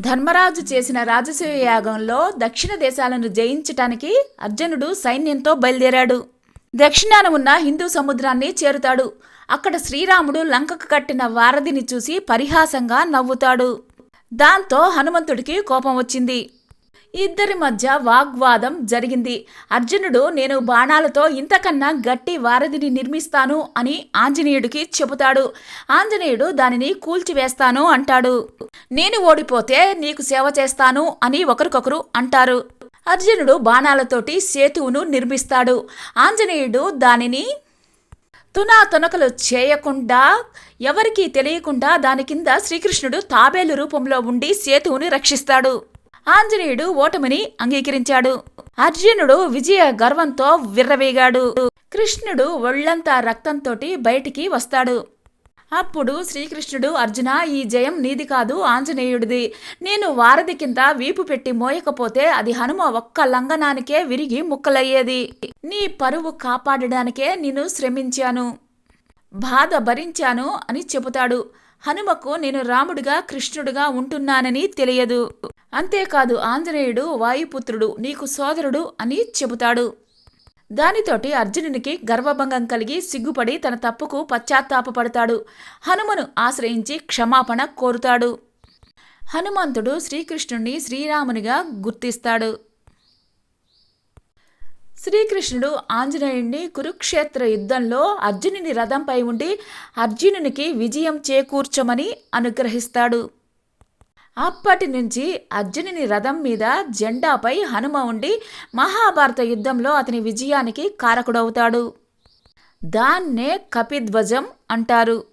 ధర్మరాజు చేసిన రాజసూయ యాగంలో దక్షిణ దేశాలను జయించటానికి అర్జునుడు సైన్యంతో బయలుదేరాడు. దక్షిణాన ఉన్న హిందూ సముద్రాన్ని చేరుతాడు. అక్కడ శ్రీరాముడు లంకకు కట్టిన వారధిని చూసి పరిహాసంగా నవ్వుతాడు. దాంతో హనుమంతుడికి కోపం వచ్చింది. ఇద్దరి మధ్య వాగ్వాదం జరిగింది. అర్జునుడు నేను బాణాలతో ఇంతకన్నా గట్టి వారధిని నిర్మిస్తాను అని ఆంజనేయుడికి చెబుతాడు. ఆంజనేయుడు దానిని కూల్చివేస్తాను అంటాడు. నేను ఓడిపోతే నీకు సేవ చేస్తాను అని ఒకరికొకరు అంటారు. అర్జునుడు బాణాలతోటి సేతువును నిర్మిస్తాడు. ఆంజనేయుడు దానిని తునా తునకలు చేయకుండా ఎవరికీ తెలియకుండా దాని కింద శ్రీకృష్ణుడు తాబేలు రూపంలో ఉండి సేతువుని రక్షిస్తాడు. ఆంజనేయుడు ఓటమిని అంగీకరించాడు. అర్జునుడు విజయ గర్వంతో విర్రవేగాడు. కృష్ణుడు ఒళ్ళంతా రక్తంతోటి బయటికి వస్తాడు. అప్పుడు శ్రీకృష్ణుడు అర్జున ఈ జయం నీది కాదు ఆంజనేయుడిది. నేను వారధి కింద వీపు పెట్టి మోయకపోతే అది హనుమ ఒక్క లంఘనానికే విరిగి ముక్కలయ్యేది. నీ పరువు కాపాడడానికే నేను శ్రమించాను. బాధ భరించాను అని చెబుతాడు. హనుమకు నేను రాముడుగా కృష్ణుడుగా ఉంటున్నానని తెలియదు. అంతేకాదు ఆంజనేయుడు వాయుపుత్రుడు నీకు సోదరుడు అని చెబుతాడు. దానితోటి అర్జునునికి గర్వభంగం కలిగి సిగ్గుపడి తన తప్పుకు పశ్చాత్తాపపడతాడు. హనుమను ఆశ్రయించి క్షమాపణ కోరుతాడు. హనుమంతుడు శ్రీకృష్ణుణ్ణి శ్రీరామునిగా గుర్తిస్తాడు. శ్రీకృష్ణుడు ఆంజనేయుణ్ణి కురుక్షేత్ర యుద్ధంలో అర్జునుని రథంపై ఉండి అర్జునునికి విజయం చేకూర్చమని అనుగ్రహిస్తాడు. అప్పటి నుంచి అర్జునుని రథం మీద జెండాపై హనుమ ఉండి మహాభారత యుద్ధంలో అతని విజయానికి కారకుడవుతాడు. దాన్నే కపిధ్వజం అంటారు.